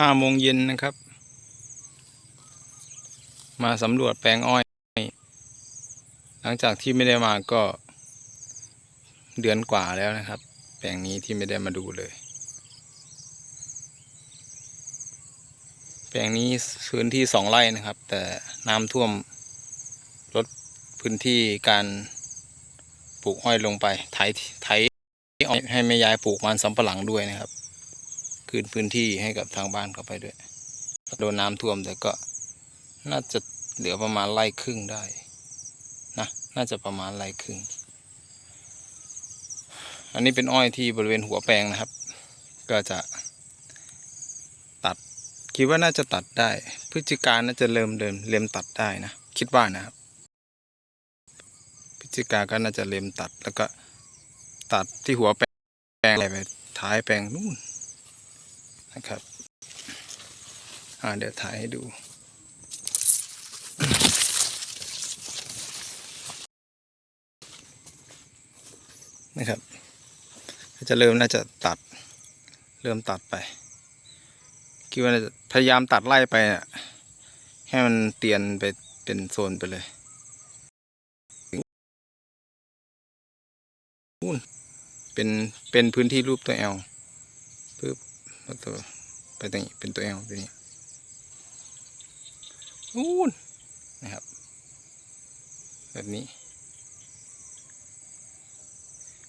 ห้าโมงเย็นนะครับ มาสำรวจแปลงอ้อย หลังจากที่ไม่ได้มาก็ เดือนกว่าแล้วนะครับ แปลงนี้ที่ไม่ได้มาดูเลย แปลงนี้พื้นที่สองไร่นะครับ แต่น้ำท่วมลดพื้นที่การปลูกอ้อยลงไปไถไถอ้อยให้แม่ยายปลูกมันสำปะหลังด้วยนะครับ คืนพื้นที่ให้กับทางบ้านเข้าไปด้วย โดนน้ำท่วมแต่ก็น่าจะเหลือประมาณไร่ครึ่งได้นะน่าจะประมาณไร่ครึ่ง อันนี้เป็นอ้อยที่บริเวณหัวแปลงนะครับ ก็จะตัดคิดว่าน่าจะตัดได้ พฤศจิกาน่าจะเริ่มเริ่มเริ่มตัดได้นะ คิดว่านะครับ พฤศจิกาก็น่าจะเริ่มตัดแล้วก็ตัดที่หัวแปลงอะไรไปท้ายแปลงนู่น นะครับอ่าเดี๋ยวถ่ายให้ดูนะครับจะเริ่มน่าจะตัด เริ่มตัดไป คิดว่าจะพยายามตัดไล่ไปอะให้มันเตียนไปเป็นโซนไปเลยเป็นเป็นพื้นที่รูปตัวแอลปึ๊บ แล้วตัวไปตรงนี้เป็นตัวแอลตัวนี้นู่นนะครับ แบบนี้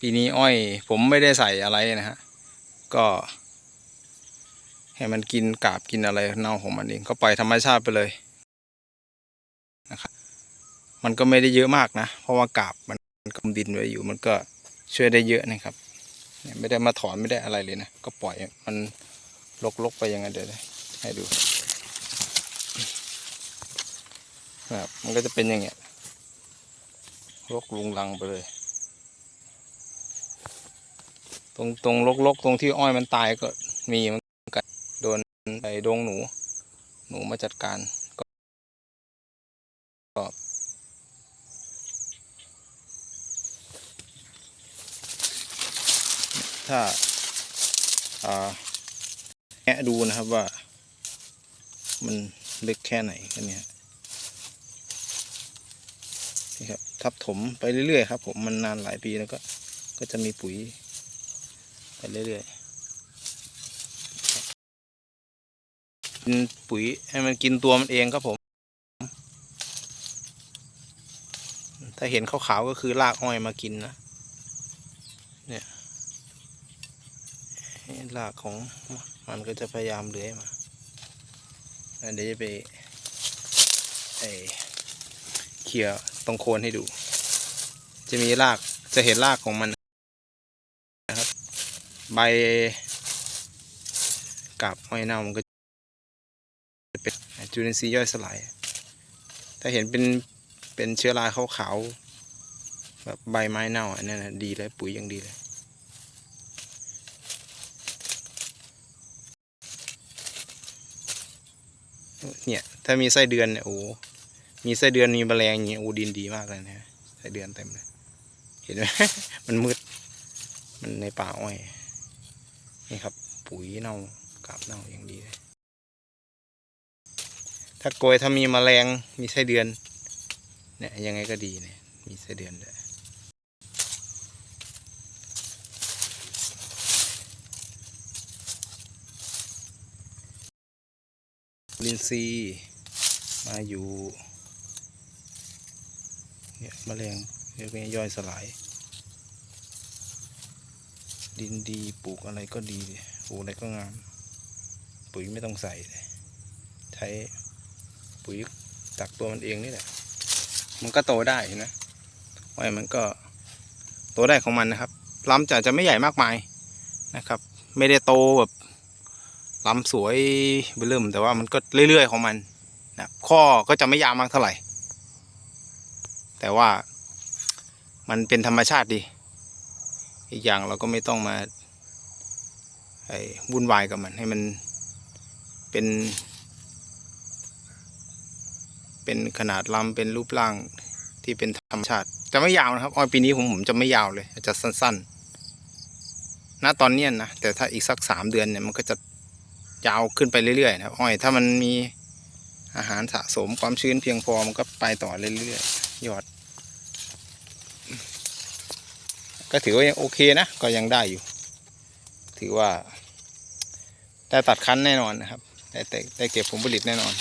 ปีนี้อ้อยผมไม่ได้ใส่อะไรนะฮะ ก็ให้มันกินกาบกินอะไรเน่าของมันเองก็ปล่อยธรรมชาติไปเลยนะครับมันก็ไม่ได้เยอะมากนะ เพราะว่ากาบมันกำดินไว้อยู่มันก็ช่วยได้เยอะนะครับเนี่ย ไม่ได้มาถอนไม่ได้อะไรเลยนะ ก็ปล่อยมันลกๆไปอยังไงเดี๋ยวให้ดูนะครับมันก็จะเป็นอย่างเงี้ยรกลุงลังไปเลย ตรงตรงลกๆตรงที่อ้อยมันตายก็มีมันกันโดนไอ้ดงหนู หนูมาจัดการก็ก็ ถ้าอ่าแงะดูนะครับว่า มันลึกแค่ไหนกันเนี่ยนี่ครับทับถมไปเรื่อยๆครับ ผมมันนานหลายปีแล้วก็ ก็จะมีปุ๋ยไปเรื่อยๆกินปุ๋ยให้มันกินตัวมันเองครับผม ถ้าเห็นขาวๆก็คือรากอ้อยมากินนะ เนี่ย รากของมันก็จะพยายามเลื้อยมาเดี๋ยวจะไปไอเคลียตรงโคนให้ดู จะมีรากจะเห็นรากของมันใบกับอ้เน่ามันก็จะเป็นจุลินทรีย์ย่อยสลาย ถ้าเห็นเป็นเป็นเชื้อราขาวๆแบบใบไม้เน่าอันนั้นนะดีเลยปุ๋ยยังดีเลย เนี่ย ถ้ามีไส้เดือนเนี่ยโอ้มีไส้เดือนมีแมลงอย่างเงี้ยโอ้ดินดีมากเลยนะไส้เดือนเต็มเลย เห็นไหมมันมืด มันในป่าอ้อยนี่ครับ ปุ๋ยเน่ากาบเน่าอย่างดีเลยถ้าโกยถ้ามีแมลงมีไส้เดือนเนี่ยยังไงก็ดีเนี่ยมีไส้เดือนด้วย ลินซีมาอยู่เนี่ยแมลงเรียกว่าย่อยสลาย ดินดีปลูกอะไรก็ดีปลูกอะไรก็งาม ปุ๋ยไม่ต้องใส่ใช้ปุ๋ยจากตัวมันเองนี่แหละ มันก็โตได้เห็นไหมอ้อยมันก็โตได้ของมันนะครับลำจะจะไม่ใหญ่มากมายนะครับ ไม่ได้โตแบบ ลำสวยเบิ่มแต่ว่ามันก็เรื่อยๆของมันนะข้อก็จะไม่ยาวมากเท่าไหร่ แต่ว่ามันเป็นธรรมชาติดี อีกอย่างเราก็ไม่ต้องมาไอ้วุ่นวายกับมันให้มันเป็น เป็นขนาดลำเป็นรูปร่างที่เป็นธรรมชาติ จะไม่ยาวนะครับอ้อยปีนี้ผมผมจะไม่ยาวเลยอาจจะสั้นๆณตอนนี้นะแต่ถ้าอีกสักสามเดือนเนี่ยมันก็จะ ยาวขึ้นไปเรื่อยๆนะครับอ้อยถ้ามันมีอาหารสะสมความชื้นเพียงพอมันก็ไปต่อเรื่อยๆยอด ก็ถือว่ายังโอเคนะ ก็ยังได้อยู่ ถือว่าได้ตัดคั้นแน่นอนนะครับได้ได้ได้เก็บผลผลิตแน่นอน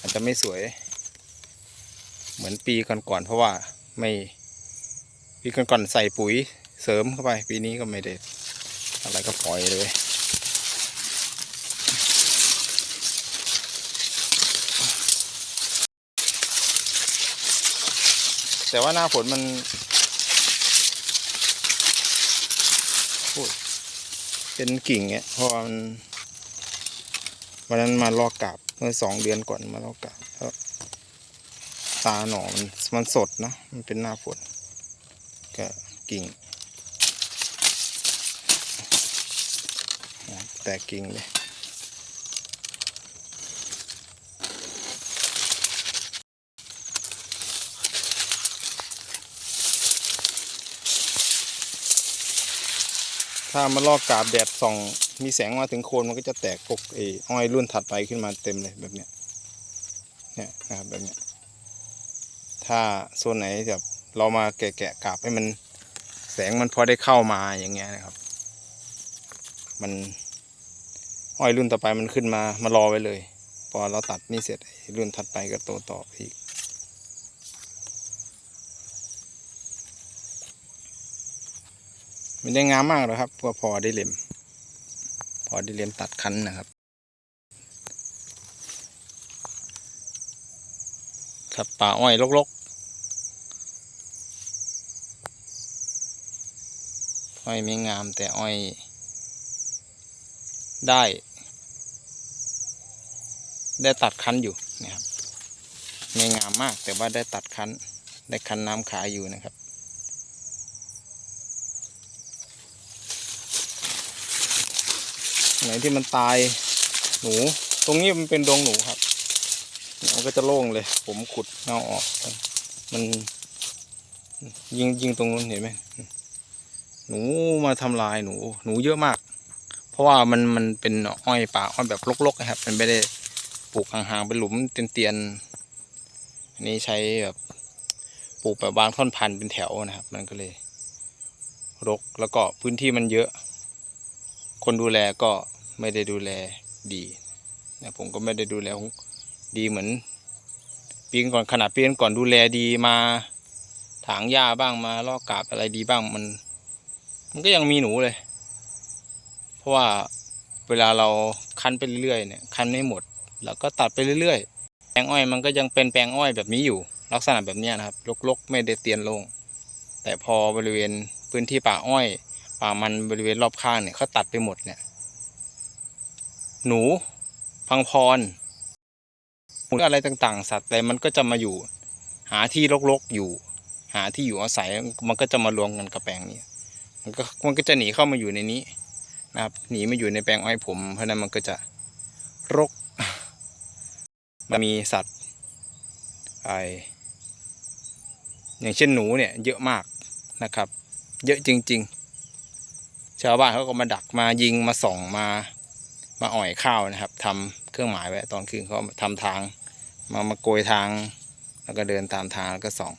อาจจะไม่สวย เหมือนปีก่อนๆเพราะว่าไม่ปีก่อนๆใส่ปุ๋ยเสริมเข้าไป ปีนี้ก็ไม่ได้อะไรก็ปล่อยเลย แต่ว่าหน้าฝนมันเป็นกิ่งเนี่ยเพราะว่ามันวันนั้นมาลอกกาบเมื่อสองเดือนก่อนมาลอกกาบแล้วตาหน่อมันมันสดนะ มันเป็นหน้าฝนก็กิ่ง แตกกิ่งเลย ถ้ามันลอกกาบแดดส่อง มีแสงมาถึงโคนมันก็จะแตกพวกไอ้อ้อยรุ่นถัดไปขึ้นมาเต็มเลยแบบเนี้ยเนี่ยนะครับแบบเนี้ยถ้าโซนไหนแบบเรามาแกะแกาบให้มันแสงมันพอได้เข้ามาอย่างเงี้ยนะครับ มันอ้อยรุ่นต่อไปมันขึ้นมา มารอไว้เลย พอเราตัดนี่เสร็จรุ่นถัดไปก็โตต่อไปอีก ไม่ได้งามมากหรอกครับก็พอได้เล็ม พอได้เล็มตัดคันนะครับ ครับป่าอ้อยลกๆ อ้อยไม่งามแต่อ้อยได้ ได้ตัดคันอยู่นะครับไม่งามมากแต่ว่าได้ตัดคันได้คันน้ำขายอยู่นะครับ ไหนที่มันตายหนู ตรงนี้มันเป็นดงหนูครับมันก็จะโล่งเลย ผมขุดเงาออก มันยิงยิงตรงนู้นเห็นไหมหนูมาทำลายหนู หนูเยอะมาก เพราะว่ามันมันเป็นอ้อยป่าอ้อยแบบรกๆนะครับ มันไม่ได้ปลูกห่างๆเป็นหลุมเตียนๆอันนี้ใช้แบบปลูกแบบวางท่อนพันเป็นแถวนะครับ มันก็เลยรกแล้วก็พื้นที่มันเยอะ คนดูแลก็ ไม่ได้ดูแลดีนะผมก็ไม่ได้ดูแลดีเหมือนปีก่อนขนาดปีก่อนดูแลดีมาถางหญ้าบ้างมาลอกกาบอะไรดีบ้างมัน มันก็ยังมีหนูเลย เพราะว่าเวลาเราคั้นไปเรื่อยๆเนี่ยคั้นไม่หมด แล้วก็ตัดไปเรื่อยๆแปลงอ้อยมันก็ยังเป็นแปลงอ้อยแบบนี้อยู่ ลักษณะแบบนี้นะครับรกๆ ไม่ได้เตียนลง แต่พอบริเวณพื้นที่ป่าอ้อย ป่ามันบริเวณรอบข้างเนี่ยเขาตัดไปหมดเนี่ย หนู พังพรหมูอะไรต่างๆ สัตว์อะไรมันก็จะมาอยู่ หาที่รกๆอยู่ หาที่อยู่อาศัยมันก็จะมารวมกันกับแปลงนี้มันก็มันก็จะหนีเข้ามาอยู่ในนี้นะครับหนีมาอยู่ในแปลงอ้อยผม เพราะนั้นมันก็จะรกมันมีสัตว์ไออย่างเช่นหนูเนี่ยเยอะมากนะครับ เยอะจริง ๆ ชาวบ้านเขาก็มาดักมายิงมาส่องมา มาอ่อยข้าวนะครับทำเครื่องหมายไว้ตอนคืนเขาทำทาง มามาโกยทาง แล้วก็เดินตามทางแล้วก็ส่อง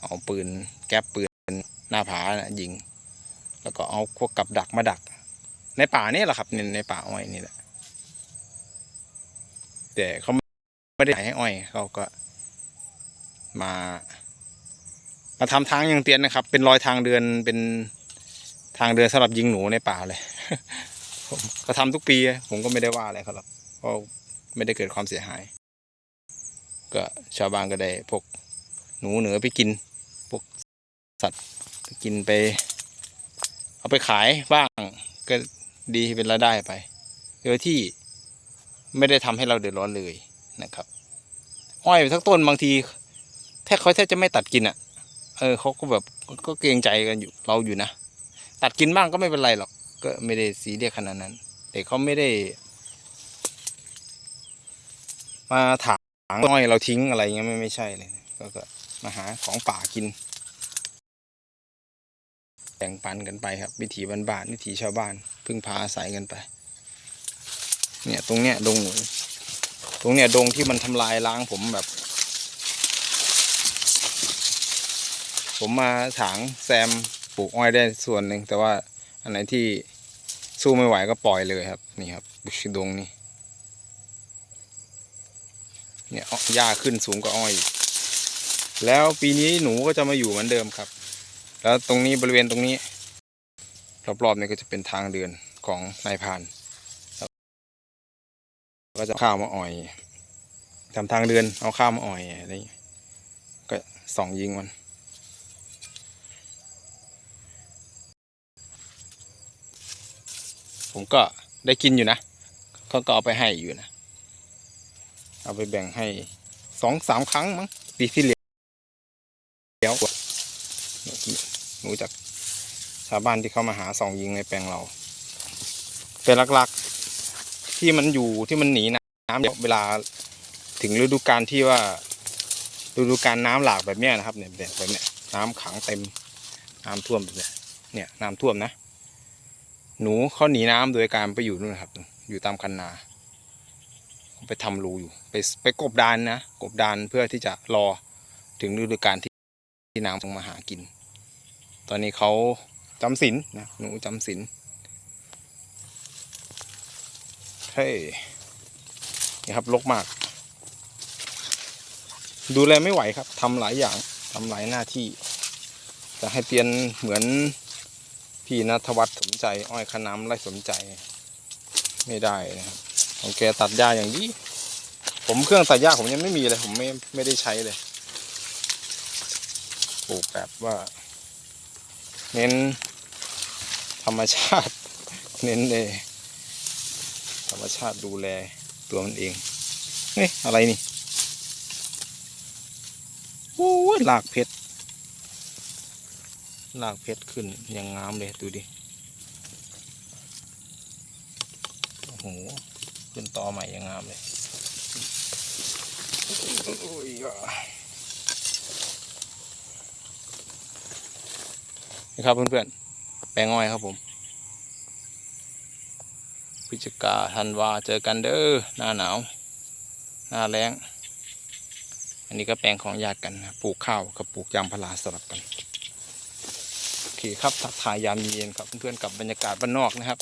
เอาปืนแก๊ปปืนหน้าผานะยิง แล้วก็เอาพวกกับดักมาดัก ในป่านี่แหละครับในในป่าอ้อยนี่แหละแต่เขาไม่ได้ให้อ้อยเขาก็ มามาทำทางอย่างเตียนนะครับ เป็นรอยทางเดินเป็นทางเดินสำหรับยิงหนูในป่าเลย ผมก็ทำทุกปี ผมก็ไม่ได้ว่าอะไรเขาหรอกเพราะไม่ได้เกิดความเสียหาย ก็ชาวบ้านก็ได้พวกหนูเหนือไปกินพวกสัตว์กินไป เอาไปขายบ้างก็ดีเป็นรายได้ไปโดยที่ไม่ได้ทำให้เราเดือดร้อนเลยนะครับ อ้อยทั้งต้นบางที แทบเขาแทบจะไม่ตัดกินอะ เออเขาก็แบบก็เกรงใจกันอยู่เราอยู่นะ ตัดกินบ้างก็ไม่เป็นไรหรอก ก็ไม่ได้สีเรียกขนาดนั้น แต่เขาไม่ได้ มาถางอ้อยเราทิ้งอะไรเงี้ยไม่ไม่ใช่เลยก็ก็มาหาของป่ากินแบ่งปันกันไปครับ วิถีบ้านๆวิถีชาวบ้าน พึ่งพาอาศัยกันไป เนี่ยตรงเนี้ยดงหนูตรงเนี้ยดงที่มันทำลายล้างผมแบบ ผมมาถางแซมปลูกอ้อยได้ส่วนหนึ่งแต่ว่า อันไหนที่สู้ไม่ไหวก็ปล่อยเลยครับนี่ครับบุชดงนี่เนี่ยอ้อหญ้าขึ้นสูงกว่าอ้อย แล้วปีนี้หนูก็จะมาอยู่เหมือนเดิมครับ แล้วตรงนี้บริเวณตรงนี้รอบๆนี่ก็จะเป็นทางเดินของนายพานก็จะข้าวมาอ่อยทำทางเดินเอาข้าวมาอ่อยอะไรอย่ก็ส่องยิงมัน ผมก็ได้กินอยู่นะเขาก็เอาไปให้อยู่นะ เอาไปแบ่งให้สองสามครั้งมั้งปีที่แล้วหนูจากชาวบ้านที่เขามาหาสองยิงในแปลงเราแต่หลักๆที่มันอยู่ที่มันหนีน้ำเวลาถึงฤดูกาลที่ว่าฤดูกาลน้ำหลากแบบเนี้ยนะครับเนี่ยแบบเนี้ยน้ำขังเต็มน้ำท่วมแบบเนี้ยเนี่ยน้ำท่วมนะ หนูเขาหนีน้ำโดยการไปอยู่นู่นครับ อยู่ตามคันนา ไปทำรูอยู่ ไปไปกบดานนะ กบดานเพื่อที่จะรอถึงฤดูกาลที่ที่น้ำต้องมาหากิน ตอนนี้เขาจำศีลนะ หนูจำศีลเฮ้ยนี่ครับลกมาก ดูแลไม่ไหวครับทำหลายอย่างทำหลายหน้าที่ จะให้เปลี่ยนเหมือน พี่นัทวัฒน์สมใจ อ้อยขน้ำไรสมใจ ไม่ได้นะครับของแกตัดหญ้าอย่างนี้ ผมเครื่องตัดหญ้าผมยังไม่มีเลย ผมไม่ไม่ได้ใช้เลยปลูกแบบว่า เน้น ธรรมชาติ เน้นเลยธรรมชาติดูแลตัวมันเองเฮ้ยอะไรนี่โอ้ยหลากเพชร ลากเพชรขึ้นอย่างงามเลยดูดิ โอ้โห ขึ้นต่อใหม่อย่างงามเลยโอ้ยอะนี่ครับเพื่อนๆ แปลงอ้อยครับผมพฤศจิกาธันวาเจอกันเด้อ หน้าหนาว หน้าแล้ง อันนี้ก็แปลงของญาติกันนะปลูกข้าวกับปลูกยางพาราสลับกัน เคครับทักทายยามเย็นครับเพื่อนๆกับบรรยากาศบ้านนอกนะครับ